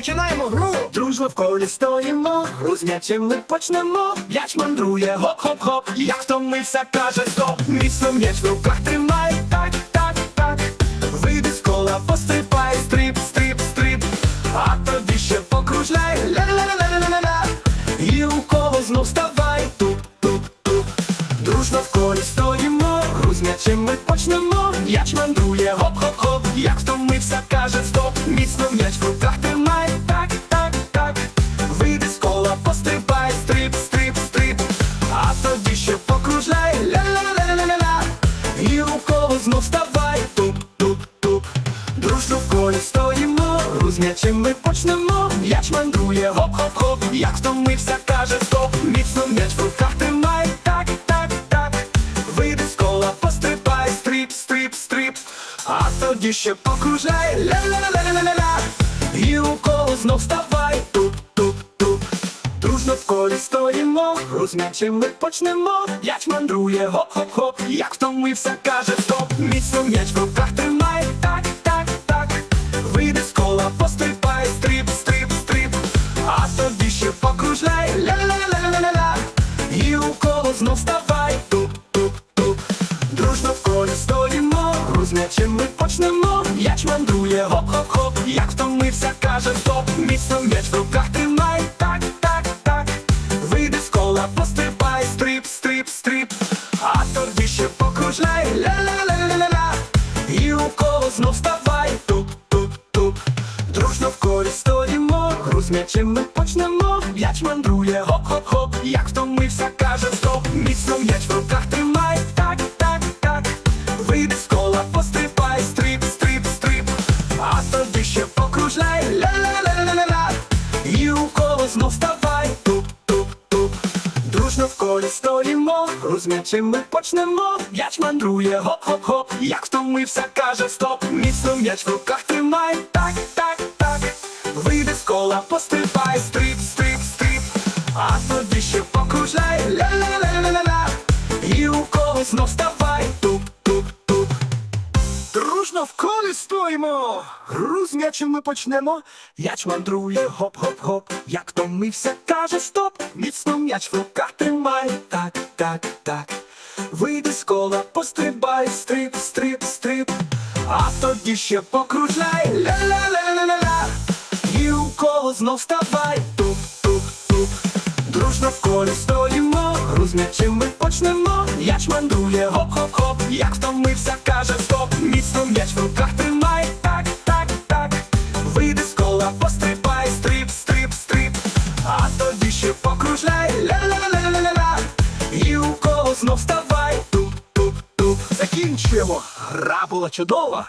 починаємо гру. Дружно в колі стоїмо, гру з м'ячем ми почнемо. М'яч мандрує, гоп-хоп-хоп, як втомився, каже стоп. Міцно м'яч в руках тримай, так, так, так. Вийди з кола, пострибай, стрип, стрип, стрип. А тоді ще покружляй, ля-ля-ля-ля-ля-ля. І у коло знов вставай, туп, туп, туп. Дружно в колі стоїмо, гру з м'ячем ми почнемо. М'яч мандрує, гоп-хоп-хоп, як втомився, каже стоп. Гру ми почнемо. М'яч мандрує, гоп-хоп-хоп, як втомився, каже стоп. Міцно м'яч в руках тримай, так, так, так. Вийди з кола, пострибай, стрип, стрип, стрип. А тоді ще покружляй, ля-ля-ля-ля-ля-ля. І у коло знов вставай, туп, туп, туп. Дружно в колі стоїмо, гру м'ячем ми почнемо. М'яч мандрує, гоп-хоп-хоп, як втомився, каже стоп. Міцно м'яч в руках тримай, ще покружляй, ля-ля-ля-ля-ля-ля. І у коло знов вставай, туп, туп, туп. Дружно в колі стоїмо, гру ми почнемо. М'яч мандрує, гоп-хоп-хоп, як втомився, каже стоп. Міцно м'яч в руках тримай, так, так, так. Вийди з кола, пострибай, стрип, стрип, стрип. А тоді ще покружляй, ля-ля-ля-ля-ля-ля. І у коло знов вставай, туп, туп, туп. Дружно в колі стоїмо, гру м'ячем ми почнемо. М'яч мандрує, гоп-хоп-хоп, як втомився, каже стоп. Міцно м'яч в руках тримай, так, так, так. Вийди з кола, пострибай, стрип, стрип, стрип. А тоді ще покружляй, ля-ля-ля-ля-ля-ля. І у коло знов вставай, туп, туп, туп. Дружно в колі стоїмо, з ми почнемо. М'яч мандрує, гоп-хоп-хоп, як втомився, каже стоп. Міцно м'яч в руках тримай, так, так, так. Вийди з кола, пострибай, стрип, стрип. А тоді ще покружляй, ля-ля-ля-ля-ля-ля. І у коло знов вставай, туп, туп, туп. Дружно в колі стоїмо. Гру з м'ячем ми почнемо. М'яч мандрує, гоп-гоп-гоп, як втомився, каже стоп. Міцно м'яч в руках тримай, так, так, так. Вийди з кола, пострибай, стрип, стрип, стрип. А тоді ще покружляй, ля-ля-ля-ля-ля-ля. І у коло знов вставай. Дружно в колі стоїмо, з ми почнемо. М'яч мандрує, гоп-хоп-хоп, як втомився, каже стоп. Міцно м'яч в руках тримай, так, так, так. Вийди з кола, пострибай, стрип, стрип, стрип. А тоді ще покружляй, ля-ля-ля-ля-ля-ля. І у коло знов вставай, туп, туп, туп. Закінчуємо. Гра була чудова.